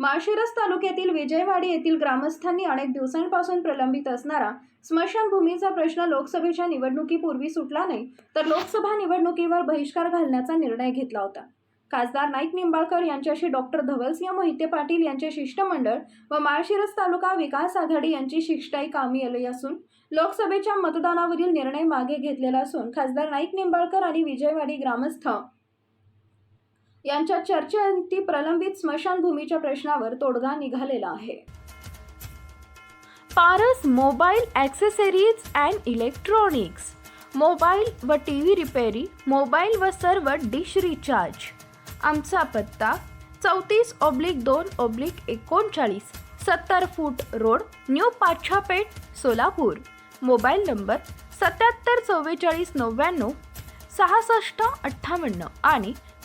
माळशिरस तालुक्यातील विजयवाडी येथील ग्रामस्थांनी अनेक दिवसांपासून प्रलंबित असणारा स्मशानभूमीचा प्रश्न लोकसभेच्या निवडणुकीपूर्वी सुटला नाही तर लोकसभा निवडणुकीवर बहिष्कार घालण्याचा निर्णय घेतला होता. खासदार नाईक निंबाळकर यांच्याशी डॉक्टर धवलसिंह मोहिते पाटील यांचे शिष्टमंडळ व माळशिरस तालुका विकास आघाडी यांची शिष्टाई कामी आली असून लोकसभेच्या मतदानावरील निर्णय मागे घेतलेला असून खासदार नाईक निंबाळकर आणि विजयवाडी ग्रामस्थ यांच्या चर्चेअंती प्रलंबित स्मशानभूमीच्या प्रश्नावर तोडगा निघालेला आहे. Paras mobile accessories and electronics. Mobile व टी व्ही रिपेरी मोबाईल व सर्व डिश रिचार्ज. आमचा पत्ता चौतीस ऑब्लिक दोन ऑब्लिक एकोणचाळीस सत्तर feet road new Pachhapeth Solapur. Mobile number सत्याहत्तर चव्वेचाळीस नव्याण्णव सहासष्ट अठ्ठावन्न आणि